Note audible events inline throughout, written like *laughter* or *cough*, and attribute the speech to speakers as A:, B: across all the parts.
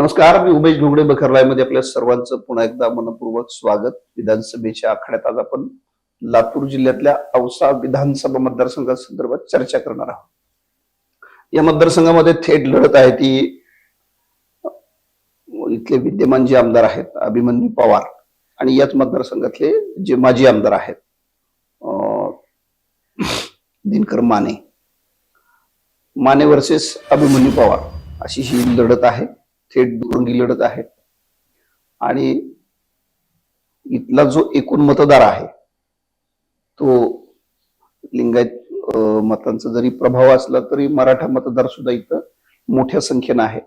A: नमस्कार मी उमेश घोगडे बखरलायमध्ये आपल्या सर्वांचं पुन्हा एकदा मनपूर्वक स्वागत. विधानसभेच्या आखाड्यात आज आपण लातूर जिल्ह्यातल्या औसा विधानसभा मतदारसंघासंदर्भात चर्चा करणार आहोत. या मतदारसंघामध्ये थेट लढत आहे ती इथले विद्यमान जे आमदार आहेत अभिमन्यू पवार. आणि याच मतदारसंघातले जे माजी आमदार आहेत अं, दिनकर माने. माने वर्सेस अभिमन्यू पवार. अशी ही लढत आहे. थेट दुरंगी लढत आहे. आणि इथला जो एकूण मतदार आहे तो लिंगायत मतांचा जरी प्रभाव असला तरी मराठा मतदार सुद्धा इथं मोठ्या संख्येनं आहे.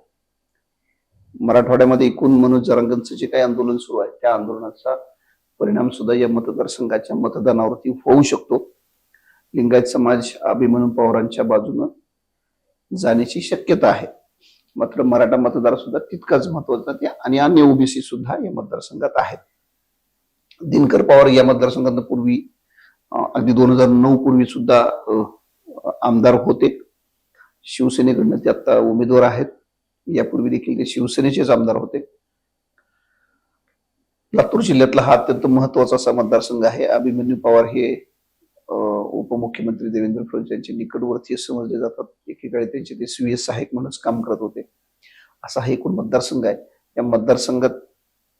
A: मराठवाड्यामध्ये एकूण मनोज जरांगणचं जे काही आंदोलन सुरू आहे त्या आंदोलनाचा परिणाम सुद्धा या मतदारसंघाच्या मतदानावरती होऊ शकतो. लिंगायत समाज अभिमन्यू पवारांच्या बाजूनं जाण्याची शक्यता आहे. मात्र मराठा मतदार सुद्धा तितकाच महत्त्वाचा ते आणि अन्य ओबीसी सुद्धा या मतदारसंघात आहेत. दिनकर पवार या मतदारसंघात पूर्वी अगदी दोन हजार नऊ पूर्वी सुद्धा आमदार होते. शिवसेनेकडनं ते आता उमेदवार आहेत. यापूर्वी देखील ते शिवसेनेचेच आमदार होते. लातूर जिल्ह्यातला हा अत्यंत महत्त्वाचा असा मतदारसंघ आहे. अभिमन्यू पवार हे उपमुख्यमंत्री देवेंद्र फडणवीस यांचे निकटवर्तीय समजले जातात. एकेकाळी त्यांचे ते स्वीय सहाय्यक म्हणूनच काम करत होते. असा हा एकूण मतदारसंघ आहे. या मतदारसंघात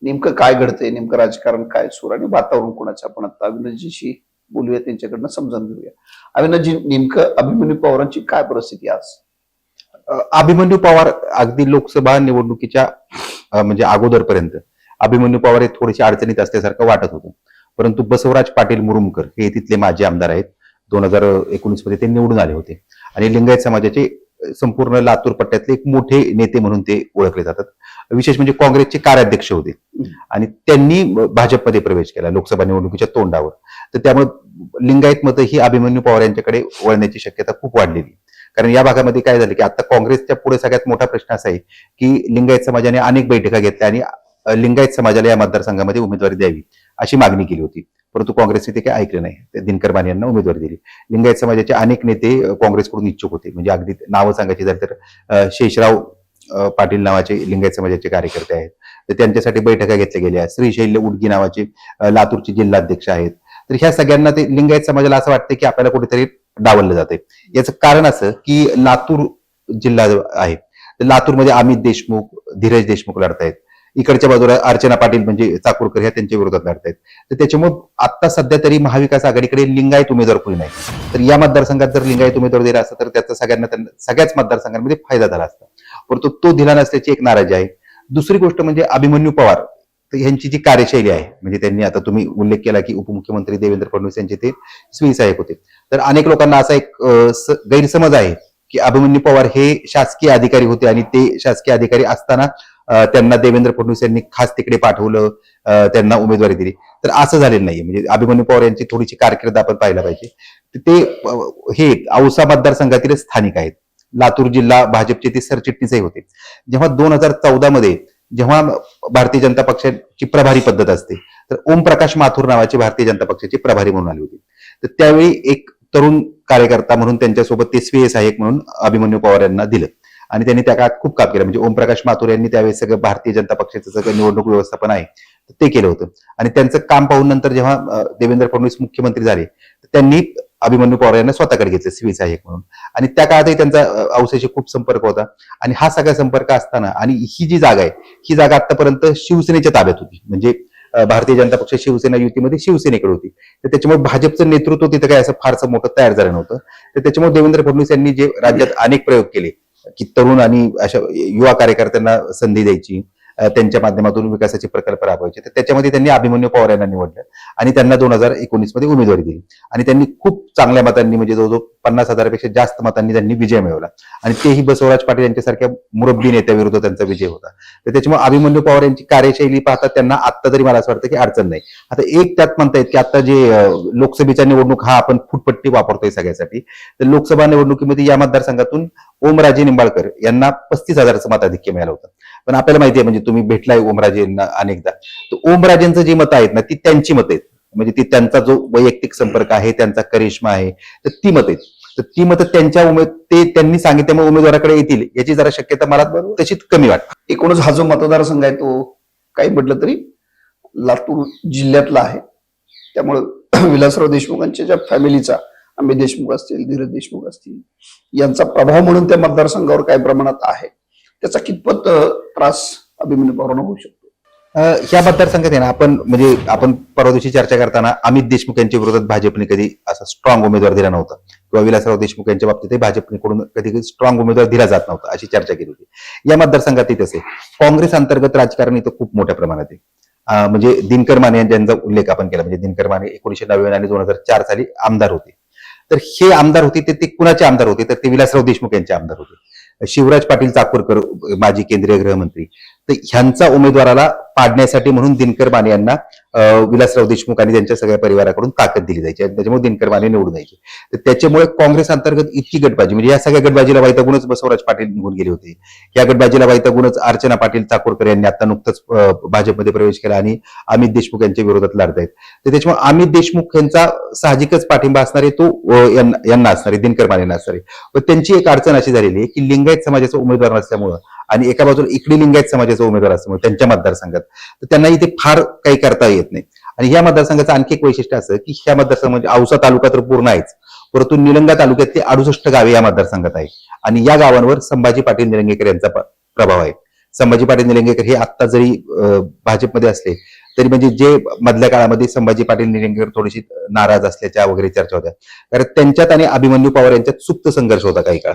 A: नेमकं काय घडतंय नेमकं राजकारण काय सूर आणि वातावरण कोणाचं आपण आता अविनाशजीशी बोलूया त्यांच्याकडनं समजावून घेऊया. अविनाशजी नेमकं अभिमन्यू पवारांची काय परिस्थिती आज?
B: अभिमन्यू पवार अगदी लोकसभा निवडणुकीच्या म्हणजे अगोदरपर्यंत अभिमन्यू पवार हे थोडेसे अडचणीत असल्यासारखं वाटत होतं. परंतु बसवराज पाटील मुरुमकर हे तिथले माजी आमदार आहेत. दोन हजार एकोणीसमध्ये ते निवडून आले होते. आणि लिंगायत समाजाचे संपूर्ण लातूर पट्ट्यातले एक मोठे नेते म्हणून ते ओळखले जातात. विशेष म्हणजे काँग्रेसचे कार्याध्यक्ष होते. आणि त्यांनी भाजपमध्ये प्रवेश केला लोकसभा निवडणुकीच्या तोंडावर. तर त्यामुळे लिंगायत मतं ही अभिमन्यू पवार यांच्याकडे वळण्याची शक्यता खूप वाढलेली. कारण या भागामध्ये काय झालं की आता काँग्रेसच्या पुढे सगळ्यात मोठा प्रश्न असा आहे की लिंगायत समाजाने अनेक बैठका घेतल्या आणि लिंगायत समाजाला या मतदारसंघामध्ये उमेदवारी द्यावी अशी मागणी केली होती. परंतु काँग्रेसने ते काही ऐकलं नाही. ते दिनकर माने यांना उमेदवारी दिली. लिंगायत समाजाचे अनेक नेते काँग्रेसकडून इच्छुक होते. म्हणजे अगदी नावं सांगायची झाली तर शेषराव पाटील नावाचे लिंगायत समाजाचे कार्यकर्ते आहेत. तर त्यांच्यासाठी बैठका घेतल्या गेल्या. श्रीशैल्य उडगी नावाचे लातूरचे जिल्हाध्यक्ष आहेत. तर ह्या सगळ्यांना ते लिंगायत समाजाला असं वाटतं की आपल्याला कुठेतरी डावललं जाते याचं कारण असं की लातूर जिल्हा आहे. तर लातूरमध्ये अमित देशमुख धीरज देशमुख लढतायत. इकडच्या बाजूला अर्चना पाटील म्हणजे चाकूरकर ह्या त्यांच्या विरोधात लढतायत. तर त्याच्यामुळे आता सध्या तरी महाविकास आघाडीकडे लिंगायत उमेदवार कोणी नाही तर या मतदारसंघात जर लिंगायत उमेदवार दिला असता तर त्याचा सगळ्यांना सगळ्याच मतदारसंघांमध्ये फायदा झाला असता. परंतु तो दिला नसल्याची एक नाराजी आहे. दुसरी गोष्ट म्हणजे अभिमन्यू पवार तर ह्यांची जी कार्यशैली आहे म्हणजे त्यांनी आता तुम्ही उल्लेख केला की उपमुख्यमंत्री देवेंद्र फडणवीस यांचे ते स्वयंसहाय्यक होते. तर अनेक लोकांना असा एक गैरसमज आहे की अभिमन्यू पवार हे शासकीय अधिकारी होते आणि ते शासकीय अधिकारी असताना त्यांना देवेंद्र फडणवीस यांनी खास तिकडे पाठवलं त्यांना उमेदवारी दिली. तर असं झालेलं नाहीये. म्हणजे अभिमन्यू पवार यांची थोडीशी कारकीर्द आपण पाहायला पाहिजे. तर ते हे औसा मतदारसंघातील स्थानिक आहेत. लातूर जिल्हा भाजपचे ते सरचिटणीसही होते. जेव्हा दोन हजार चौदा मध्ये जेव्हा भारतीय जनता पक्षाची प्रभारी पद्धत असते तर ओमप्रकाश माथुर नावाचे भारतीय जनता पक्षाचे प्रभारी म्हणून आले होते. तर त्यावेळी एक तरुण कार्यकर्ता म्हणून त्यांच्यासोबत ते स्वीय सहाय्यक म्हणून अभिमन्यू पवार यांना दिलं. आणि त्यांनी त्या काळात खूप काम केलं. म्हणजे ओमप्रकाश माथुर यांनी त्यावेळेस सगळं भारतीय जनता पक्षाचं सगळं निवडणूक व्यवस्थापन आहे ते केलं होतं. आणि त्यांचं काम पाहून नंतर जेव्हा देवेंद्र फडणवीस मुख्यमंत्री झाले त्यांनी अभिमन्यू पवार यांना स्वतःकडे घेतलं स्वी सहाय्यक म्हणून. आणि त्या काळातही त्यांचा अवशेषी खूप संपर्क होता. आणि हा सगळा संपर्क असताना आणि ही जी जागा आहे ही जागा आतापर्यंत शिवसेनेच्या ताब्यात होती. म्हणजे भारतीय जनता पक्ष शिवसेना युतीमध्ये शिवसेनेकडे होती. तर त्याच्यामुळे भाजपचं नेतृत्व तिथं काय असं फारसं मोठं तयार झालं नव्हतं. तर त्याच्यामुळे देवेंद्र फडणवीस यांनी जे राज्यात अनेक प्रयोग केले की तरुण आणि अशा युवा कार्यकर्त्यांना संधी द्यायची. त्यांच्या माध्यमातून विकासाचे प्रकल्प राबवायचे. तर त्याच्यामध्ये त्यांनी अभिमन्यू पवार यांना निवडलं आणि त्यांना दोन हजार एकोणीसमध्ये उमेदवारी दिली. आणि त्यांनी खूप चांगल्या मतांनी म्हणजे जवळजवळ पन्नास हजारापेक्षा जास्त मतांनी त्यांनी विजय मिळवला. आणि तेही बसवराज पाटील यांच्यासारख्या मुरब्बी नेत्याविरुद्ध त्यांचा विजय होता. तर त्याच्यामुळे अभिमन्यू पवार यांची कार्यशैली पाहता त्यांना आता तरी मला असं वाटतं की अडचण नाही. आता एक त्यात म्हणतायत की आता जे लोकसभेच्या निवडणूक हा आपण फुटपट्टी वापरतोय सगळ्यासाठी. तर लोकसभा निवडणुकीमध्ये या मतदारसंघातून ओमराजे निंबाळकर यांना पस्तीस हजाराचं मताधिक्य मिळालं होतं. पण आपल्याला माहिती आहे म्हणजे तुम्ही भेटलाय ओमराजेंना अनेकदा. तर ओमराजेंचं जी मतं आहेत ना ती त्यांची मतं आहेत. म्हणजे ती त्यांचा जो वैयक्तिक संपर्क आहे त्यांचा करिश्मा आहे तर ती मतं आहेत. तर ती मतं त्यांच्या उमेद ते त्यांनी सांगितल्यामुळे उमेदवाराकडे येतील याची जरा शक्यता मला तशी कमी वाटते.
A: एकूणच हा जो मतदारसंघ आहे तो काही म्हटलं तरी लातूर जिल्ह्यातला आहे. त्यामुळं *clears throat* विलासराव देशमुखांच्या ज्या फॅमिलीचा अमित देशमुख असतील धीरज देशमुख असतील यांचा प्रभाव म्हणून त्या मतदारसंघावर काही प्रमाणात आहे. त्याचा कितपत त्रास अभिमन्यू पवारांना होऊ शकतो?
B: अं, मतदारसंघात आहे ना आपण म्हणजे आपण परवा दिवशी चर्चा करताना अमित देशमुख यांच्या विरोधात भाजपने कधी असा स्ट्रॉंग उमेदवार दिला नव्हता. किंवा विलासराव देशमुख यांच्या बाबतीतही भाजपकडून कधी कधी स्ट्रॉंग उमेदवार दिला जात नव्हता अशी चर्चा केली होती. या मतदारसंघातही तसे काँग्रेस अंतर्गत राजकारण इथं खूप मोठ्या प्रमाणात आहे. म्हणजे दिनकर माने यांचा उल्लेख आपण केला म्हणजे दिनकर माने एकोणीशे नव्याण्णव आणि दोन हजार चार साली आमदार होते. तर हे आमदार होते ते ते कुणाचे आमदार होते? तर ते विलासराव देशमुख यांचे आमदार होते. शिवराज पाटील चाकूरकर माजी केंद्रीय गृहमंत्री. तर ह्यांचा उमेदवाराला पाडण्यासाठी म्हणून दिनकर माने यांना विलासराव देशमुख आणि त्यांच्या सगळ्या परिवाराकडून ताकद दिली जायची त्याच्यामुळे दिनकर माने निवडून जायचे तर त्याच्यामुळे काँग्रेस अंतर्गत इतकी गटबाजी म्हणजे या सगळ्या गटबाजीला वैतागूनच बसवराज पाटील निघून गेले होते. या गटबाजीला वैतागूनच अर्चना पाटील चाकोरकर यांनी आता नुकतंच भाजपमध्ये प्रवेश केला आणि अमित देशमुख यांच्या विरोधात लढत आहेत तर त्याच्यामुळे अमित देशमुख यांचा साहजिकच पाठिंबा असणार आहे तो यांना असणारे असणार आहे दिनकर माने असणार. आहे व त्यांची एक अडचण अशी झालेली आहे की लिंगायत समाजाचा उमेदवार नसल्यामुळं आणि एका बाजूला इकडे लिंगायत समाजाचा उमेदवार असल्यामुळे त्यांच्या मतदारसंघात. तर त्यांना इथे फार काही करता येत नाही. आणि ह्या मतदारसंघाचं आणखी एक वैशिष्ट्य असं की ह्या मतदारसंघ म्हणजे औसा तालुका तर पूर्ण आहेच. परंतु निलंगा तालुक्यातली अडुसष्ट गावे या मतदारसंघात आहे आणि या गावांवर संभाजी पाटील निलंगेकर यांचा प्रभाव आहे. संभाजी पाटील निलंगेकर हे आता जरी भाजपमध्ये असले तरी म्हणजे जे मधल्या काळामध्ये संभाजी पाटील निलंगेकर थोडीशी नाराज असल्याच्या वगैरे चर्चा होत्या. कारण त्यांच्यात आणि अभिमन्यू पवार यांच्यात सुप्त संघर्ष होता काही काळ.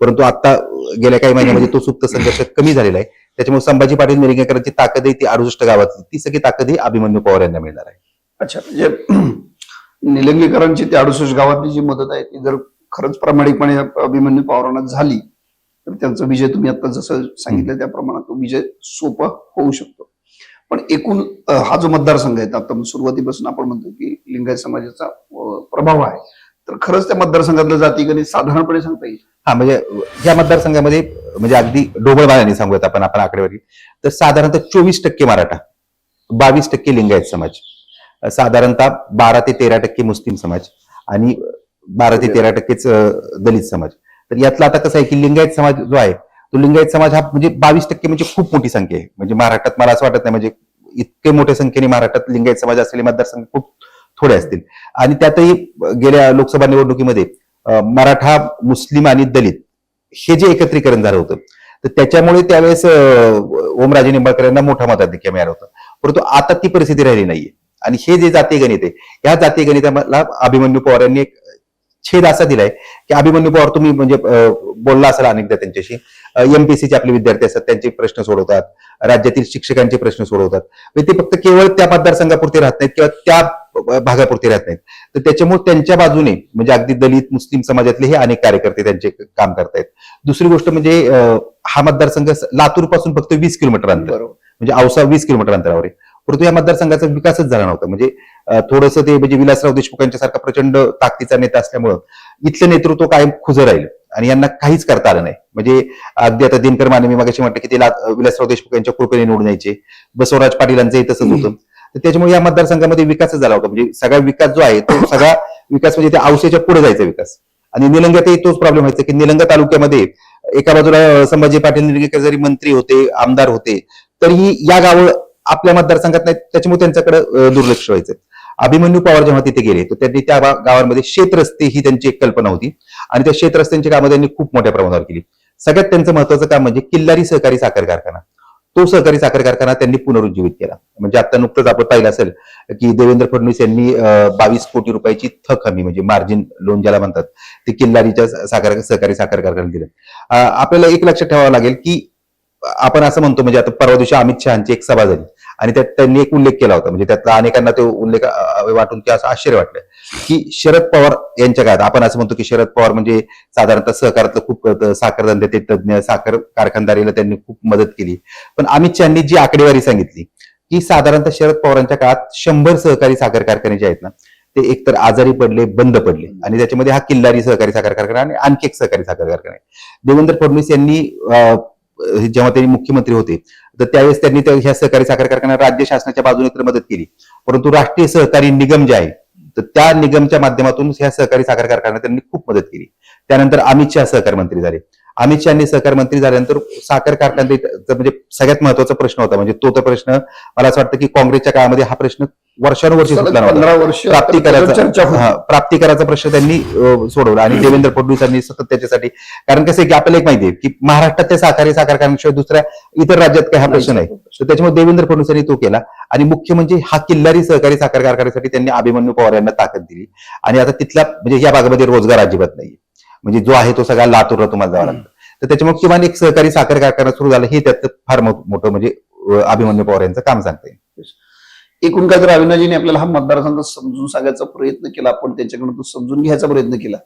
B: परंतु आता गेल्या काही महिन्यामध्ये तो सुप्त संघर्ष *clears throat* कमी झालेला आहे. त्याच्यामुळे संभाजी पाटील निलंगेकरांची ताकद आहे ती अडुसष्ट गावातली ती सगळी ताकद ही अभिमन्यू पवार यांना मिळणार आहे.
A: अच्छा म्हणजे *clears throat* निलंगेकरांची त्या अडुसष्ट गावातली जी मदत आहे ती जर खरंच प्रामाणिकपणे अभिमन्यू पवारांना झाली तर त्यांचा विजय तुम्ही आता जसं सांगितलं त्या प्रमाणात तो विजय सोपा होऊ शकतो. पण एकूण हा जो मतदारसंघ आहे आता सुरुवातीपासून आपण म्हणतो की लिंगायत समाजाचा प्रभाव आहे. तर खरंच त्या मतदारसंघातलं जाती गणित साधारणपणे सांगता येईल.
B: हा म्हणजे या मतदारसंघामध्ये म्हणजे अगदी ढोबळमानाने सांगूयात आपण आपण आकडेवारी तर साधारणतः चोवीस टक्के मराठा बावीस टक्के लिंगायत समाज साधारणतः बारा ते तेरा टक्के मुस्लिम समाज आणि बारा ते तेरा टक्केच दलित समाज. तर यातला आता कसं आहे की लिंगायत समाज जो आहे तो लिंगायत समाज हा म्हणजे बावीस टक्के म्हणजे खूप मोठी संख्या आहे. म्हणजे महाराष्ट्रात मला असं वाटत नाही म्हणजे इतके मोठ्या संख्येने महाराष्ट्रात लिंगायत समाज असलेले मतदारसंघ खूप थोडे असतील. आणि त्यातही गेल्या लोकसभा निवडणुकीमध्ये मराठा मुस्लिम आणि दलित हे जे एकत्रीकरण झालं होतं तर त्याच्यामुळे त्यावेळेस ओमराजे निंबाळकर यांना मोठा मताधिक्य मिळालं होतं. परंतु आता ती परिस्थिती राहिली नाहीये. आणि हे जे जातीय गणित आहे या जातीय गणिताला अभिमन्यू पवार यांनी एक छेद असा दिलाय की अभिमन्यू पवार तुम्ही म्हणजे बोलला असाल अनेकदा त्यांच्याशी. एमपीसीचे आपले विद्यार्थी असतात त्यांचे प्रश्न सोडवतात. राज्यातील शिक्षकांचे प्रश्न सोडवतात. म्हणजे ते फक्त केवळ त्या मतदारसंघापुरते राहत नाहीत किंवा त्या भागापुरते राहत नाहीत. तर त्याच्यामुळे त्यांच्या बाजूने म्हणजे अगदी दलित मुस्लिम समाजातले हे अनेक कार्यकर्ते त्यांचे काम करतायत. दुसरी गोष्ट म्हणजे हा मतदारसंघ लातूरपासून फक्त वीस किलोमीटर अंतर. म्हणजे औसा वीस किलोमीटर अंतरावर आहे. परंतु या मतदारसंघाचा विकासच झाला नव्हता. म्हणजे थोडंसं ते म्हणजे विलासराव देशमुख सारखा प्रचंड ताकदीचा नेता असल्यामुळं इथलं नेतृत्व कायम खुजं राहिलं. आणि यांना काहीच करता आलं नाही. म्हणजे अगदी आता दिनकर माने मी मागाशी म्हटलं की ते विलासराव देशमुख यांच्या कृपेने निवडून यायचे. बसवराज पाटीलांचंही तसंच होतं. तर त्याच्यामुळे या मतदारसंघामध्ये विकासच झाला होता. म्हणजे सगळा विकास जो आहे तो सगळा विकास म्हणजे त्या औषधाच्या पुढे जायचा विकास. आणि निलंग्यातही तोच प्रॉब्लेम व्हायचा की निलंगा तालुक्यामध्ये एका बाजूला संभाजी पाटील निलंगेकर जरी मंत्री होते आमदार होते. तरीही या गाव आपल्या मतदारसंघात नाही त्याच्यामुळे त्यांच्याकडे दुर्लक्ष व्हायचं. अभिमन्यू पवार जेव्हा तिथे गेले तर त्यांनी त्या गावांमध्ये शेतरस्ते ही त्यांची एक कल्पना होती. आणि त्या शेतरस्त्यांची कामं त्यांनी खूप मोठ्या प्रमाणावर केली. सगळ्यात त्यांचं महत्वाचं काम म्हणजे किल्लारी सहकारी साखर कारखाना. तो सहकारी साखर कारखाना त्यांनी पुनरुज्जीवित केला. म्हणजे आता नुकतंच आपण पाहिलं असेल की देवेंद्र फडणवीस यांनी बावीस कोटी रुपयाची थक हमी म्हणजे मार्जिन लोन ज्याला म्हणतात ते किल्लारीच्या साखर सहकारी साखर कारखान्यात दिलं. आपल्याला एक लक्षात ठेवावं लागेल की आपण असं म्हणतो म्हणजे आता परवा दिवशी अमित शहाची एक सभा झाली. आणि त्यात त्यांनी एक उल्लेख केला होता. म्हणजे त्यातला अनेकांना तो उल्लेख वाटून की असं आश्चर्य वाटलं. की शरद पवार यांच्या काळात आपण असं म्हणतो की शरद पवार म्हणजे साधारणतः सहकारातलं खूप साखर धंद्याचे तज्ज्ञ साखर कारखानदारीला त्यांनी खूप मदत केली. पण अमित शहानी जी आकडेवारी सांगितली की साधारणतः शरद पवारांच्या काळात शंभर सहकारी साखर कारखाने जे आहेत ना ते एकतर आजारी पडले बंद पडले. आणि त्याच्यामध्ये हा किल्लारी सहकारी साखर कारखाना आणि आणखी एक सहकारी साखर कारखाना आहे. देवेंद्र फडणवीस यांनी जेव्हा त्यांनी मुख्यमंत्री होते तर त्यावेळेस त्यांनी ह्या सहकारी साखर कारखाना राज्य शासनाच्या बाजूने तर मदत केली. परंतु राष्ट्रीय सहकारी निगम जे आहे तर त्या निगमच्या माध्यमातून ह्या सहकारी साखर कारखान्याला त्यांनी खूप मदत केली. त्यानंतर अमित शहा सहकार मंत्री झाले. अमित शहानी सहकार मंत्री झाल्यानंतर साखर कारखान्यात म्हणजे सगळ्यात महत्त्वाचा प्रश्न होता. म्हणजे तो तर प्रश्न मला असं वाटतं की काँग्रेसच्या काळामध्ये हा प्रश्न वर्षानुवर्षी सुटला नव्हता. प्राप्ती करायचा प्रश्न त्यांनी सोडवला. आणि देवेंद्र फडणवीसांनी सतत त्याच्यासाठी कारण कसं की आपल्याला एक माहिती आहे की महाराष्ट्रात त्या साखरी साखर कारखान्याशिवाय दुसऱ्या इतर राज्यात काही हा प्रश्न नाही. तर त्याच्यामुळे देवेंद्र फडणवीसांनी तो केला. आणि मुख्य म्हणजे हा किल्लारी सहकारी साखर कारखान्यासाठी त्यांनी अभिमन्यू पवार यांना ताकद दिली. आणि आता तिथल्या म्हणजे या भागामध्ये रोजगार अजिबात नाही म्हणजे जो आहे तो सगळा लातूरला तुम्हाला जावा लागतो. तर त्याच्यामुळे किमान एक सहकारी साखर कारखाना सुरू झाला. हे त्यात फार मोठं म्हणजे अभिमन्यू पवार यांचं काम सांगता येईल.
A: एकूण काय तर अविनाजीने आपल्याला हा मतदारसंघ समजून सांगायचा प्रयत्न केला. आपण त्यांच्याकडून तो समजून घ्यायचा प्रयत्न केला.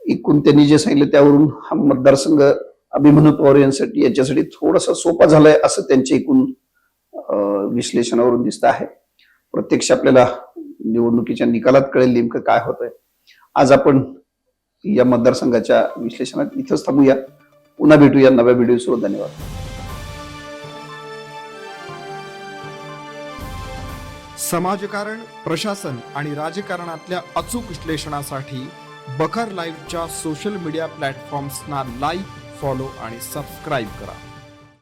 A: एकूण त्यांनी जे सांगितलं त्यावरून हा मतदारसंघ अभिमन्यू पवार यांसाठी याच्यासाठी थोडासा सोपा झालाय असं त्यांच्या एकूण विश्लेषणावरून दिसत आहे. प्रत्यक्ष आपल्याला निवडणुकीच्या निकालात कळेल नेमकं काय होत आहे आज आपण या मतदारसंघाच्या विश्लेषणात इथंच थांबूया. पुन्हा भेटूया नव्या व्हिडिओ सोबत धन्यवाद.
C: समाजकारण प्रशासन आणि राजकारणातल्या अचूक विश्लेषणासाठी बखर लाईव्हच्या सोशल मीडिया प्लॅटफॉर्म्सना लाईक फॉलो आणि सबस्क्राईब करा.